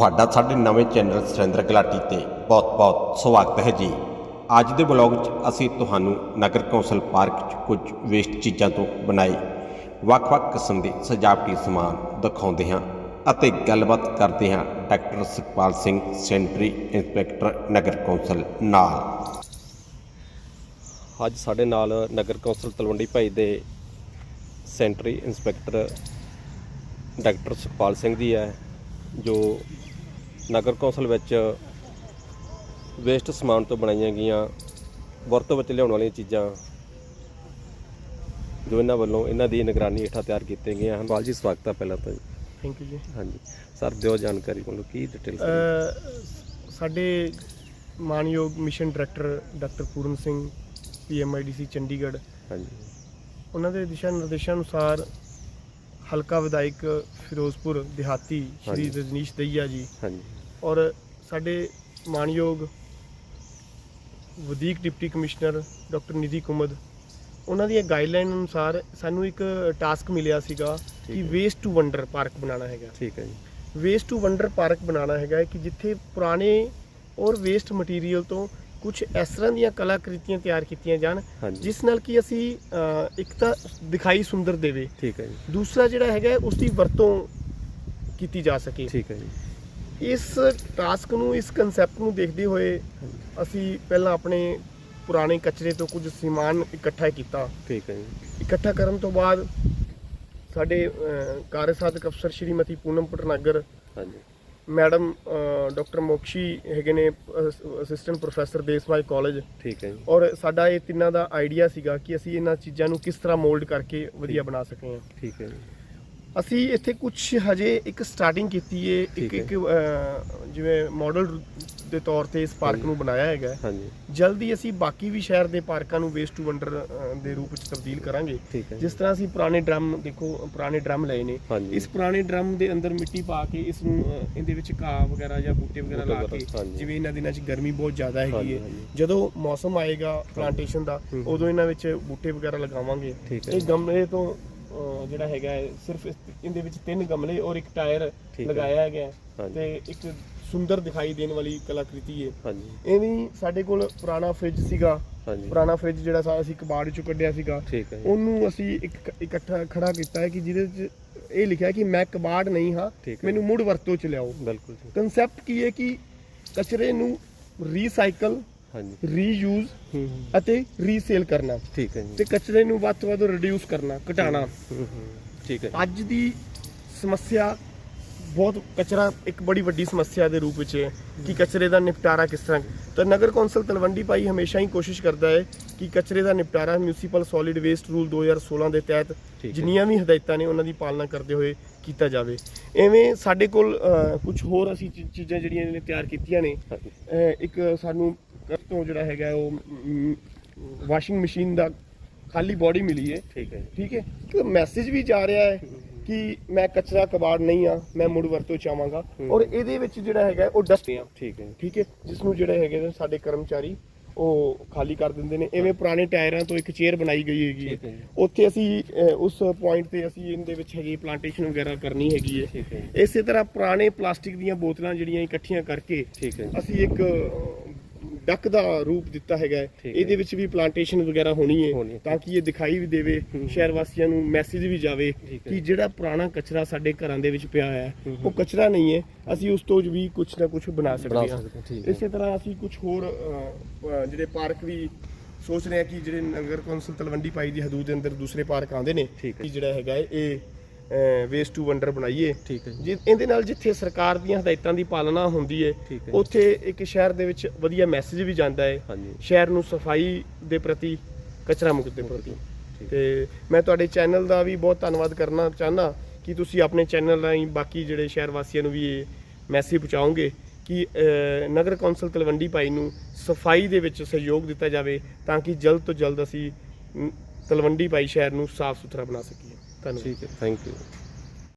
ਤੁਹਾਡਾ ਸਾਡੇ ਨਵੇਂ ਚੈਨਲ ਸੁਰਿੰਦਰ ਗਲਾਟੀ ਤੇ ਬਹੁਤ-ਬਹੁਤ ਸਵਾਗਤ ਹੈ ਜੀ। ਅੱਜ ਦੇ ਬਲੌਗ 'ਚ ਅਸੀਂ ਤੁਹਾਨੂੰ ਨਗਰ ਕੌਂਸਲ ਪਾਰਕ 'ਚ ਕੁਝ ਵੇਸਟ ਚੀਜ਼ਾਂ ਤੋਂ ਬਣਾਏ ਵੱਖ-ਵੱਖ ਕਿਸਮ ਦੇ ਸਜਾਵਟੀ ਸਮਾਨ ਦਿਖਾਉਂਦੇ ਹਾਂ ਅਤੇ ਗੱਲਬਾਤ ਕਰਦੇ ਹਾਂ doctor Sukhpal Singh, sanitary inspector ਨਗਰ ਕੌਂਸਲ ਨਾਲ। ਅੱਜ ਸਾਡੇ ਨਾਲ ਨਗਰ ਕੌਂਸਲ ਤਲਵੰਡੀ ਭਾਈ ਦੇ sanitary inspector doctor Sukhpal Singh ji ਹੈ, ਜੋ ਨਗਰ ਕੌਂਸਲ ਵਿੱਚ ਵੇਸਟ ਸਮਾਨ ਤੋਂ ਬਣਾਈਆਂ ਗਈਆਂ ਵਰਤੋਂ ਵਿੱਚ ਲਿਆਉਣ ਵਾਲੀਆਂ ਚੀਜ਼ਾਂ ਜੋ ਇਹਨਾਂ ਵੱਲੋਂ ਇਹਨਾਂ ਦੀ ਨਿਗਰਾਨੀ ਹੇਠਾਂ ਤਿਆਰ ਕੀਤੀਆਂ ਗਈਆਂ ਹਨ। ਪਾਲ ਜੀ ਸਵਾਗਤ ਹੈ ਪਹਿਲਾਂ ਤਾਂ ਜੀ। ਥੈਂਕ ਯੂ ਜੀ। ਹਾਂਜੀ। ਸਰ ਦਿਓ ਜਾਣਕਾਰੀ ਮਤਲਬ ਕੀ ਡਿਟੇਲ ਸਾਡੇ ਮਾਨਯੋਗ mission director doctor Puran Singh PMIDC Chandigarh. ਹਾਂਜੀ। ਉਹਨਾਂ ਦੇ ਦਿਸ਼ਾ ਨਿਰਦੇਸ਼ਾਂ ਅਨੁਸਾਰ ਹਲਕਾ ਵਿਧਾਇਕ ਫਿਰੋਜ਼ਪੁਰ ਦਿਹਾਤੀ ਸ਼੍ਰੀ। ਰਜਨੀਸ਼ ਦਈਆ ਜੀ ਹਾਂਜੀ। ਔਰ ਸਾਡੇ ਮਾਨਯੋਗ ਵਧੀਕ deputy commissioner doctor Nidhi Kumud ਉਹਨਾਂ ਦੀਆਂ ਗਾਈਡਲਾਈਨ ਅਨੁਸਾਰ ਸਾਨੂੰ ਇੱਕ ਟਾਸਕ ਮਿਲਿਆ ਸੀਗਾ ਕਿ। ਵੇਸਟ ਟੂ ਵੰਡਰ ਪਾਰਕ ਬਣਾਉਣਾ ਹੈਗਾ। ਠੀਕ ਹੈ ਜੀ। ਵੇਸਟ ਟੂ ਵੰਡਰ ਪਾਰਕ ਬਣਾਉਣਾ ਹੈਗਾ ਕਿ ਜਿੱਥੇ ਪੁਰਾਣੇ ਔਰ ਵੇਸਟ ਮਟੀਰੀਅਲ ਤੋਂ ਕੁਝ ਇਸ ਤਰ੍ਹਾਂ ਦੀਆਂ ਕਲਾਕ੍ਰਿਤੀਆਂ ਤਿਆਰ ਕੀਤੀਆਂ ਜਾਣ ਜਿਸ ਨਾਲ ਕਿ ਅਸੀਂ ਇੱਕ ਤਾਂ ਦਿਖਾਈ ਸੁੰਦਰ ਦੇਵੇ। ਠੀਕ ਹੈ ਜੀ। ਦੂਸਰਾ ਜਿਹੜਾ ਹੈਗਾ ਉਸ ਦੀ ਵਰਤੋਂ ਕੀਤੀ ਜਾ ਸਕੇ। ਠੀਕ ਹੈ ਜੀ। ਇਸ ਟਾਸਕ ਨੂੰ ਇਸ ਕਨਸੈਪਟ ਨੂੰ ਦੇਖਦੇ ਹੋਏ ਅਸੀਂ ਪਹਿਲਾਂ ਆਪਣੇ ਪੁਰਾਣੇ ਕਚਰੇ ਤੋਂ ਕੁਝ ਸਮਾਨ ਇਕੱਠਾ ਕੀਤਾ। ਠੀਕ ਹੈ ਜੀ। ਇਕੱਠਾ ਕਰਨ ਤੋਂ ਬਾਅਦ ਸਾਡੇ ਕਾਰਜਸਾਧਕ ਅਫਸਰ ਸ਼੍ਰੀਮਤੀ ਪੂਨਮ ਪਟਨਾਗਰ ਹਾਂਜੀ। ਮੈਡਮ ਡਾਕਟਰ ਮੋਕਸ਼ੀ ਹੈਗੇ ਨੇ ਅਸਿਸਟੈਂਟ ਪ੍ਰੋਫੈਸਰ ਦੇਸਵਾਈ ਕਾਲਜ ਠੀਕ ਹੈ ਜੀ। ਔਰ ਸਾਡਾ ਇਹ ਤਿੰਨਾਂ ਦਾ ਆਈਡੀਆ ਸੀਗਾ ਕਿ ਅਸੀਂ ਇਹਨਾਂ ਚੀਜ਼ਾਂ ਨੂੰ ਕਿਸ ਤਰ੍ਹਾਂ ਮੋਲਡ ਕਰਕੇ ਵਧੀਆ ਬਣਾ ਸਕੇ ਹਾਂ ਠੀਕ ਹੈ ਜੀ। ਅਸੀਂ ਇੱਥੇ ਕੁਝ ਹਜੇ ਇੱਕ ਸਟਾਰਟਿੰਗ ਕੀਤੀ ਹੈ ਇੱਕ। ਇੱਕ ਅਹ, ਜਿਵੇਂ ਮਾਡਲ ਦੇ ਤੌਰ ਤੇ ਇਸ ਪਾਰਕ। ਨੂੰ ਬਣਾਇਆ ਹੈਗਾ ਹੈ। ਹਾਂਜੀ ਜਲਦੀ ਅਸੀਂ ਬਾਕੀ ਵੀ ਸ਼ਹਿਰ ਦੇ ਪਾਰਕਾਂ ਨੂੰ ਵੇਸਟ ਟੂ ਵੰਡਰ ਦੇ ਰੂਪ ਵਿੱਚ ਤਬਦੀਲ ਕਰਾਂਗੇ ਠੀਕ ਹੈ ਜੀ ਜਿਸ ਤਰ੍ਹਾਂ ਅਸੀਂ ਪੁਰਾਣੇ ਡਰਮ ਦੇਖੋ ਪੁਰਾਣੇ ਡਰਮ ਲਏ ਨੇ ਹਾਂਜੀ ਇਸ ਪੁਰਾਣੇ ਡਰਮ ਦੇ ਅੰਦਰ ਮਿੱਟੀ ਪਾ ਕੇ ਇਸ ਨੂੰ ਅਹ, ਇਹਦੇ ਵਿੱਚ ਘਾਹ ਵਗੈਰਾ ਜਾਂ ਬੂਟੇ ਵਗੈਰਾ ਲਾ ਬੂਟੇ ਕੇ ਵਗੈਰਾ, ਹਾਂਜੀ। ਜਿਵੇਂ ਇਹਨਾਂ ਦਿਨਾਂ 'ਚ ਗਰਮੀ ਬਹੁਤ ਜ਼ਿਆਦਾ ਹੈਗੀ ਹਾਂਜੀ, ਹੈ ਹਾਂਜੀ। ਜਦੋਂ ਮੌਸਮ ਆਏਗਾ ਪਲਾਂਟੇਸ਼ਨ ਦਾ। ਉਦੋਂ ਇਹਨਾਂ ਵਿੱਚ ਬੂਟੇ ਵਗੈਰਾ ਲਗਾਵਾਂਗੇ ਠੀਕ ਹੈ ਇਹ। ਗਮਲੇ ਤੋਂ ਅਹ, ਜਿਹੜਾ ਹੈਗਾ ਹੈ, ਸਿਰਫ ਇਸ- ਇਹਦੇ ਵਿੱਚ ਤਿੰਨ ਗਮਲੇ ਔਰ ਇੱਕ ਟਾਇਰ ਠੀਕ ਹੈ। ਲਗਾਇਆ ਹੈਗਾ ਹੈ ਹਾਂਜੀ। ਤੇ ਇੱਕ ਸੁੰਦਰ ਦਿਖਾਈ ਦੇਣ ਵਾਲੀ ਕਲਾਕ੍ਰਿਤੀ ਹੈ। ਹਾਂਜੀ। ਐਵੇਂ ਸਾਡੇ ਕੋਲ ਪੁਰਾਣਾ ਫ੍ਰਿਜ ਸੀਗਾ। ਹਾਂਜੀ। ਪੁਰਾਣਾ ਫ੍ਰਿਜ ਜਿਹੜਾ ਸਾ ਅਸੀਂ ਕਬਾੜ ਚੋਂ ਕੱਢਿਆ ਸੀਗਾ। ਠੀਕ ਹੈ ਜੀ। ਉਹਨੂੰ ਅਸੀਂ ਇੱਕ ਇਕੱਠਾ ਖੜਾ ਕੀਤਾ ਹੈ ਕਿ ਜਿਹਦੇ ਵਿੱਚ ਇਹ ਲਿਖਿਆ ਕਿ ਮੈਂ ਕਬਾੜ ਨਹੀਂ ਹਾਂ ਠੀਕ ਹੈ। ਮੈਨੂੰ ਮੁੜ ਵਰਤੋਂ ਚ ਲਿਆਓ। ਬਿਲਕੁਲ ਜੀ। ਕਨਸੈਪਟ ਕੀ ਹੈ ਕਿ ਕਚਰੇ ਨੂੰ ਰੀਸਾਈਕਲ ਹਾਂਜੀ। ਰੀਯੂਜ਼ ਹੂੰ ਹੂੰ, ਅਤੇ ਰੀਸੇਲ ਕਰਨਾ। ਠੀਕ ਹੈ ਤੇ ਜੀ ਕਚਰੇ ਨੂੰ ਵੱਧ ਤੋਂ ਵੱਧ ਰਿਡਿਊਸ ਕਰਨਾ ਘਟਾਉਣਾ। ਹੂੰ ਹੂੰ, ਠੀਕ ਹੈ ਅੱਜ ਦੀ ਸਮੱਸਿਆ ਬਹੁਤ ਕਚਰਾ ਇੱਕ ਬੜੀ ਵੱਡੀ ਸਮੱਸਿਆ ਦੇ ਰੂਪ ਵਿੱਚ ਹੈ ਕਿ ਕਚਰੇ ਦਾ ਨਿਪਟਾਰਾ ਕਿਸ ਤਰ੍ਹਾਂ ਤਾਂ ਨਗਰ ਕੌਂਸਲ ਤਲਵੰਡੀ ਭਾਈ ਹਮੇਸ਼ਾ ਹੀ ਕੋਸ਼ਿਸ਼ ਕਰਦਾ ਹੈ ਕਿ ਕਚਰੇ ਦਾ ਨਿਪਟਾਰਾ ਮਿਊਨਿਸਪਲ ਸੋਲਿਡ ਵੇਸਟ ਰੂਲ 2016 ਦੇ ਤਹਿਤ। ਜਿੰਨੀਆਂ ਵੀ ਹਦਾਇਤਾਂ ਨੇ ਉਹਨਾਂ ਦੀ ਪਾਲਣਾ ਕਰਦੇ ਹੋਏ ਕੀਤਾ ਜਾਵੇ। ਐਵੇਂ ਸਾਡੇ ਕੋਲ ਕੁਝ ਹੋਰ ਅਸੀਂ ਚੀਜ਼ਾਂ ਜਿਹੜੀਆਂ ਨੇ ਤਿਆਰ ਕੀਤੀਆਂ ਨੇ ਇੱਕ ਸਾਨੂੰ ਘਰ ਤੋਂ ਜਿਹੜਾ ਹੈਗਾ ਉਹ ਵਾਸ਼ਿੰਗ ਮਸ਼ੀਨ ਦਾ ਖਾਲੀ ਬੋਡੀ ਮਿਲੀ ਹੈ। ਠੀਕ ਹੈ ਠੀਕ ਹੈ? ਮੈਸੇਜ ਵੀ ਜਾ ਰਿਹਾ ਹੈ ਕਿ ਮੈਂ ਕਚਰਾ ਕਬਾੜ ਨਹੀਂ ਆ ਮੈਂ ਮੁੜ ਵਰਤੋਂ ਚਾਹਾਂਗਾ। ਔਰ ਇਹਦੇ ਵਿੱਚ ਜਿਹੜਾ ਹੈਗਾ ਉਹ ਡਸਟ ਆ ਠੀਕ ਹੈ ਠੀਕ ਹੈ ਜਿਸ ਨੂੰ ਜਿਹੜੇ ਹੈਗੇ ਨੇ ਸਾਡੇ ਕਰਮਚਾਰੀ ਉਹ ਖਾਲੀ ਕਰ ਦਿੰਦੇ ਨੇ ਐਵੇਂ ਪੁਰਾਣੇ ਟਾਇਰਾਂ ਤੋਂ ਇੱਕ ਚੇਅਰ ਬਣਾਈ ਗਈ ਹੈਗੀ ਠੀਕ ਹੈ ਹੈ ਜੀ। ਉੱਥੇ ਅਸੀਂ ਅਹ, ਉਸ ਪੁਆਇੰਟ ਤੇ ਅਸੀਂ ਇਹਦੇ ਵਿੱਚ ਹੈਗੀ ਪਲਾਂਟੇਸ਼ਨ ਵਗੈਰਾ ਕਰਨੀ ਹੈਗੀ ਹੈ ਠੀਕ ਹੈ ਜੀ। ਇਸੇ ਤਰ੍ਹਾਂ ਪੁਰਾਣੇ ਪਲਾਸਟਿਕ ਦੀਆਂ ਬੋਤਲਾਂ ਜਿਹੜੀਆਂ ਇਕੱਠੀਆਂ ਕਰਕੇ ਠੀਕ ਹੈ ਜੀ। ਅਸੀਂ ਇੱਕ ਡੱਕ ਦਾ ਰੂਪ ਦਿੱਤਾ ਹੈਗਾ ਹੈ। ਠੀਕ ਹੈ। ਇਹਦੇ ਵਿੱਚ ਵੀ ਪਲਾਂਟੇਸ਼ਨ ਵਗੈਰਾ ਹੋਣੀ ਹੋਣੀ ਹੈ ਹੈ। ਤਾਂ ਕਿ ਇਹ ਦਿਖਾਈ ਵੀ ਦੇਵੇ। ਸ਼ਹਿਰ ਵਾਸੀਆਂ ਨੂੰ ਮੈਸੇਜ ਵੀ ਜਾਵੇ ਠੀਕ ਹੈ। ਕਿ ਜਿਹੜਾ ਪੁਰਾਣਾ ਕਚਰਾ ਸਾਡੇ ਘਰਾਂ ਦੇ ਵਿੱਚ ਪਿਆ ਹੋਇਆ ਹੈ ਉਹ ਕਚਰਾ ਨਹੀਂ ਹੈ ਅਸੀਂ ਉਸ ਤੋਂ ਵੀ ਕੁਝ ਨਾ ਕੁਝ ਬਣਾ ਬਣਾ ਸਕਦੇ ਹਾਂ ਸਕਦੇ ਹਾਂ, ਠੀਕ ਹੈ। ਇਸੇ ਤਰ੍ਹਾਂ ਅਸੀਂ ਕੁਝ ਹੋਰ ਜਿਹੜੇ ਪਾਰਕ ਵੀ ਸੋਚ ਰਹੇ ਹਾਂ ਕਿ ਜਿਹੜੇ ਨਗਰ ਕੌਂਸਲ ਤਲਵੰਡੀ ਪਾਈ ਦੀ ਹਦੂਦ ਦੇ ਅੰਦਰ ਦੂਸਰੇ ਪਾਰਕ ਆਉਂਦੇ ਨੇ ਠੀਕ ਹੈ। ਕਿ ਜਿਹੜਾ ਹੈਗਾ ਹੈ, ਇਹ ਵੇਸਟ ਟੂ ਵੰਡਰ ਬਣਾਈਏ ਠੀਕ ਹੈ ਜੀ। ਇਹਦੇ ਨਾਲ ਜਿੱਥੇ ਸਰਕਾਰ ਦੀਆਂ ਹਦਾਇਤਾਂ ਦੀ ਪਾਲਣਾ ਹੁੰਦੀ ਹੈ। ਉੱਥੇ ਇੱਕ ਸ਼ਹਿਰ ਦੇ ਵਿੱਚ ਵਧੀਆ ਮੈਸੇਜ ਵੀ ਜਾਂਦਾ ਹੈ ਹਾਂਜੀ ਸ਼ਹਿਰ ਨੂੰ ਸਫ਼ਾਈ ਦੇ ਪ੍ਰਤੀ ਕਚਰਾ ਮੁਕਤ ਦੇ ਪ੍ਰਤੀ। ਤੇ ਮੈਂ ਤੁਹਾਡੇ ਚੈਨਲ ਦਾ ਵੀ ਬਹੁਤ ਧੰਨਵਾਦ ਕਰਨਾ ਚਾਹਨਾ ਕਿ ਤੁਸੀਂ ਆਪਣੇ ਚੈਨਲ ਰਾਹੀਂ ਬਾਕੀ ਜਿਹੜੇ ਸ਼ਹਿਰ ਵਾਸੀਆਂ ਨੂੰ ਵੀ ਇਹ ਮੈਸੇਜ ਪਹੁੰਚਾਓਗੇ ਕਿ ਨਗਰ ਕੌਂਸਲ ਤਲਵੰਡੀ ਭਾਈ ਨੂੰ ਸਫ਼ਾਈ ਦੇ ਵਿੱਚ ਸਹਿਯੋਗ ਦਿੱਤਾ ਜਾਵੇ ਤਾਂ ਕਿ ਜਲਦ ਤੋਂ ਜਲਦ ਅਸੀਂ ਤਲਵੰਡੀ ਭਾਈ ਸ਼ਹਿਰ ਨੂੰ ਸਾਫ਼ ਸੁਥਰਾ ਬਣਾ ਸਕੀਏ ਧੰਨਵਾਦ ਠੀਕ ਹੈ ਥੈਂਕ ਯੂ